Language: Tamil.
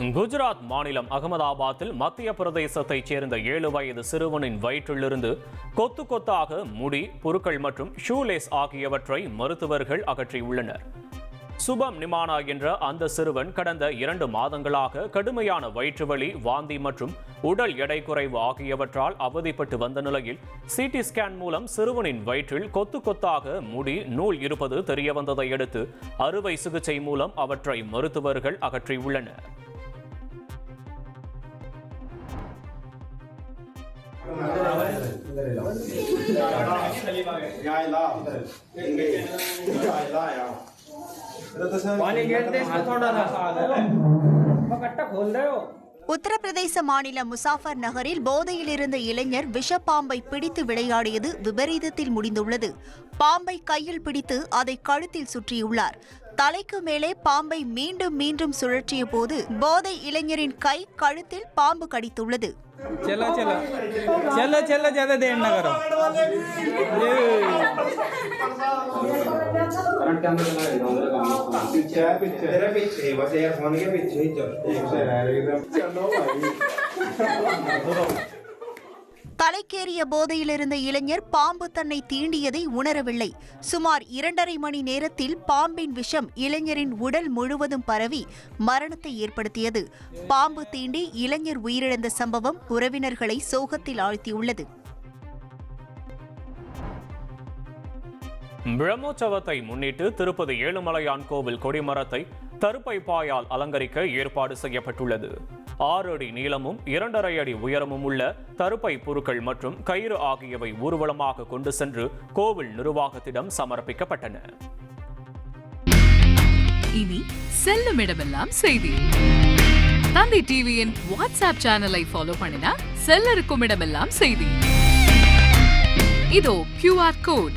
குஜராத் மாநிலம் அகமதாபாத்தில் மத்திய பிரதேசத்தைச் சேர்ந்த ஏழு வயது சிறுவனின் வயிற்றிலிருந்து கொத்து கொத்தாக முடி புருக்கள் மற்றும் ஷூலேஸ் ஆகியவற்றை மருத்துவர்கள் அகற்றியுள்ளனர். சுபம் நிமானா என்ற அந்த சிறுவன் கடந்த இரண்டு மாதங்களாக கடுமையான வயிற்றுவலி வாந்தி மற்றும் உடல் எடை குறைவு ஆகியவற்றால் அவதிப்பட்டு வந்த நிலையில் சிடி ஸ்கேன் மூலம் சிறுவனின் வயிற்றில் கொத்து கொத்தாக முடி நூல் இருப்பது தெரியவந்ததை அடுத்து அறுவை சிகிச்சை மூலம் அவற்றை மருத்துவர்கள் அகற்றியுள்ளனர். इधर ला यहाँ ला यहाँ ला यहाँ पानी गेर दे इसको थोड़ा सा पकट्टा खोल रहे हो? உத்தரப்பிரதேச மாநிலம் முசாஃபர் நகரில் போதையில் இருந்த இளைஞர் விஷப்பாம்பை பிடித்து விளையாடியது விபரீதத்தில் முடிந்துள்ளது. பாம்பை கையில் பிடித்து அதை கழுத்தில் சுற்றியுள்ளார். தலைக்கு மேலே பாம்பை மீண்டும் மீண்டும் சுழற்றிய போது போதை இளைஞரின் கை கழுத்தில் பாம்பு கடித்துள்ளது. தலைக்கேறிய போதையிலிருந்த இளைஞர் பாம்பு தன்னை தீண்டியதை உணரவில்லை. சுமார் இரண்டரை மணி நேரத்தில் பாம்பின் விஷம் இளைஞரின் உடல் முழுவதும் பரவி மரணத்தை ஏற்படுத்தியது. பாம்பு தீண்டி இளைஞர் உயிரிழந்த சம்பவம் உறவினர்களை சோகத்தில் ஆழ்த்தியுள்ளது. பிரம்மோற்சவத்தை முன்னிட்டு திருப்பதி ஏழுமலையான் கோவில் கொடிமரத்தை தருப்பை பாயால் அலங்கரிக்க ஏற்பாடு செய்யப்பட்டுள்ளது. ஆறு அடி நீளமும் இரண்டரை அடி உயரமும் உள்ள தருப்பை பொருட்கள் மற்றும் கயிறு ஆகியவை ஊர்வலமாக கொண்டு சென்று கோவில் நிர்வாகத்திடம் சமர்ப்பிக்கப்பட்டன. இனி செல்லும் இடமெல்லாம் செய்தி. தந்தி டிவியின் வாட்ஸ்அப் சேனலை ஃபாலோ பண்ணினா செல்ல இருக்கும் இடமெல்லாம் செய்தி. இதோ கியூஆர் கோட்